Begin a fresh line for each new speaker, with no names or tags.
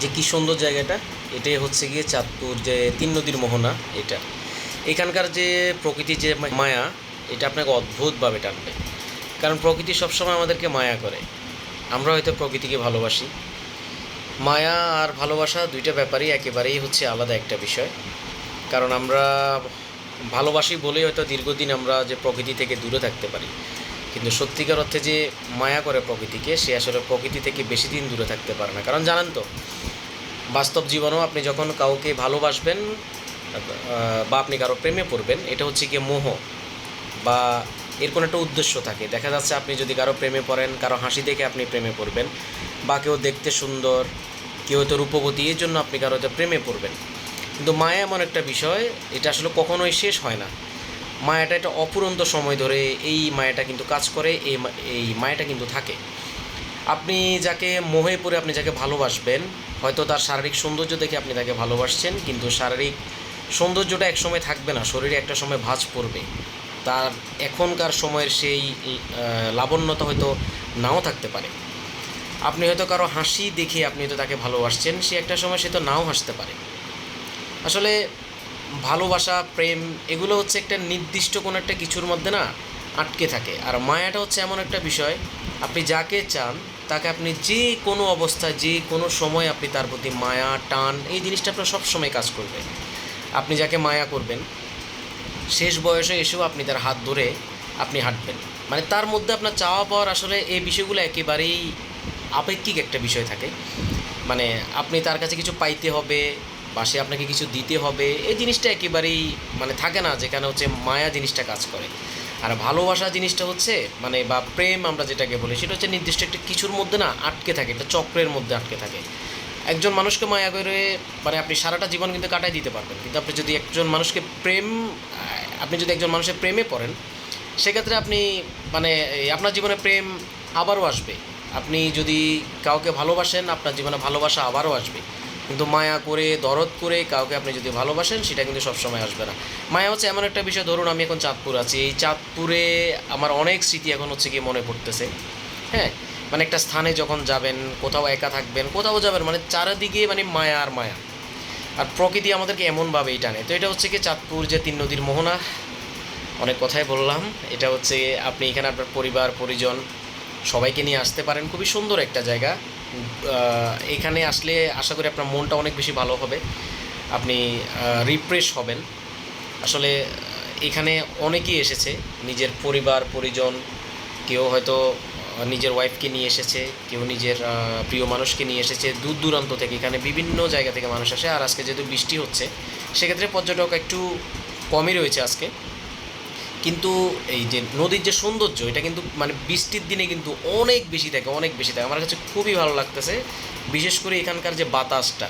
যে কি সুন্দর জায়গাটা, এটাই হচ্ছে গিয়ে চাঁদপুর যে তিন নদীর মোহনা, এটা। এখানকার যে প্রকৃতির যে মায়া, এটা আপনাকে অদ্ভুতভাবে টানবে। কারণ প্রকৃতি সবসময় আমাদেরকে মায়া করে। আমরা হয়তো প্রকৃতিকে ভালোবাসি। মায়া আর ভালোবাসা দুইটা ব্যাপারই একেবারেই হচ্ছে আলাদা একটা বিষয়। কারণ আমরা ভালোবাসি বলেই হয়তো দীর্ঘদিন আমরা যে প্রকৃতি থেকে দূরে থাকতে পারি। কিন্তু সত্যিকার অর্থে যে মায়া করে প্রকৃতিকে, সে আসলে প্রকৃতি থেকে বেশি দিন দূরে থাকতে পারে না। কারণ জানেন তো বাস্তব জীবনেও আপনি যখন কাউকে ভালোবাসবেন বা আপনি কারও প্রেমে পড়বেন, এটা হচ্ছে গিয়ে মোহ বা এর কোনো একটা উদ্দেশ্য থাকে। দেখা যাচ্ছে আপনি যদি কারও প্রেমে পড়েন, কারও হাসি দেখে আপনি প্রেমে পড়বেন, বা কেউ দেখতে সুন্দর, কেউ হয়তো রূপবতী এর জন্য আপনি কারও হয়তো প্রেমে পড়বেন। কিন্তু মায়া এমন একটা বিষয়, এটা আসলে কখনোই শেষ হয় না। মায়াটা একটা অপুরন্ত সময় ধরে এই মায়াটা কিন্তু কাজ করে, এই এই মায়াটা কিন্তু থাকে। আপনি যাকে মোহে পড়ে আপনি যাকে ভালোবাসবেন হয়তো তার শারীরিক সৌন্দর্য দেখে আপনি তাকে ভালোবাসছেন, কিন্তু শারীরিক সৌন্দর্যটা একসময় থাকবে না, শরীরে একটা সময় ভাঁজ পড়বে। তার এখনকার সময়ের সেই লাবণ্যতা হয়তো নাও থাকতে পারে। আপনি হয়তো কারও হাসি দেখে আপনি হয়তো তাকে ভালোবাসছেন, সে একটা সময় সে তো নাও হাসতে পারে। আসলে ভালোবাসা, প্রেম, এগুলো হচ্ছে একটা নির্দিষ্ট কোনো একটা কিছুর মধ্যে না আটকে থাকে। আর মায়াটা হচ্ছে এমন একটা বিষয়, আপনি যাকে চান তাকে আপনি যে কোনো অবস্থায় যে কোনো সময় আপনি তার প্রতি মায়া, টান, এই জিনিসটা আপনার সবসময় কাজ করবে। আপনি যাকে মায়া করবেন, শেষ বয়সে এসেও আপনি তার হাত ধরে আপনি হাঁটবেন। মানে তার মধ্যে আপনার চাওয়া পাওয়ার আসলে এই বিষয়গুলো একেবারেই আপেক্ষিক একটা বিষয় থাকে। মানে আপনি তার কাছে কিছু পাইতে হবে বা সে আপনাকে কিছু দিতে হবে, এই জিনিসটা একেবারেই মানে থাকে না, যেখানে হচ্ছে মায়া জিনিসটা কাজ করে। আর ভালোবাসা জিনিসটা হচ্ছে মানে বা প্রেম আমরা যেটাকে বলি, সেটা হচ্ছে নির্দিষ্ট একটা কিছুর মধ্যে না আটকে থাকে, একটা চক্রের মধ্যে আটকে থাকে। একজন মানুষকে মায়া করে মানে আপনি সারাটা জীবন কিন্তু কাটাই দিতে পারবেন। কিন্তু আপনি যদি একজন মানুষকে প্রেম, আপনি যদি একজন মানুষের প্রেমে পড়েন, সেক্ষেত্রে আপনি মানে আপনার জীবনে প্রেম আবারও আসবে। আপনি যদি কাউকে ভালোবাসেন, আপনার জীবনে ভালোবাসা আবারও আসবে। কিন্তু মায়া করে, দরদ করে কাউকে আপনি যদি ভালোবাসেন, সেটা কিন্তু সবসময় আসবে না। মায়া হচ্ছে এমন একটা বিষয়, ধরুন আমি এখন চাঁদপুর আছি। এই চাঁদপুরে আমার অনেক স্মৃতি এখন হচ্ছে গিয়ে মনে পড়তেছে। হ্যাঁ? মানে একটা স্থানে যখন যাবেন, কোথাও একা থাকবেন, কোথাও যাবেন মানে চারিদিকে মানে মায়া আর মায়া। আর প্রকৃতি আমাদেরকে এমনভাবেই টানে। তো এটা হচ্ছে কি চাঁদপুর যে তিন নদীর মোহনা, অনেক কথাই বললাম। এটা হচ্ছে আপনি এখানে আপনার পরিবার, পরিজন সবাইকে নিয়ে আসতে পারেন। খুবই সুন্দর একটা জায়গা। এখানে আসলে আশা করি আপনার মনটা অনেক বেশি ভালো হবে। আপনি রিফ্রেশ হবেন। আসলে এখানে অনেকেই এসেছে। নিজের পরিবার, পরিজন, কেউ হয়তো নিজের ওয়াইফকে নিয়ে এসেছে, কেউ নিজের প্রিয় মানুষকে নিয়ে এসেছে দূর দূরান্ত থেকে। এখানে বিভিন্ন জায়গা থেকে মানুষ আসে। আর আজকে যেহেতু বৃষ্টি হচ্ছে, সেক্ষেত্রে পর্যটক একটু কমই রয়েছে আজকে। কিন্তু এই যে নদীর যে সৌন্দর্য, এটা কিন্তু মানে বৃষ্টির দিনে কিন্তু অনেক বেশি থাকে, অনেক বেশি থাকে। আমার কাছে খুবই ভালো লাগতেছে। বিশেষ করে এখানকার যে বাতাসটা।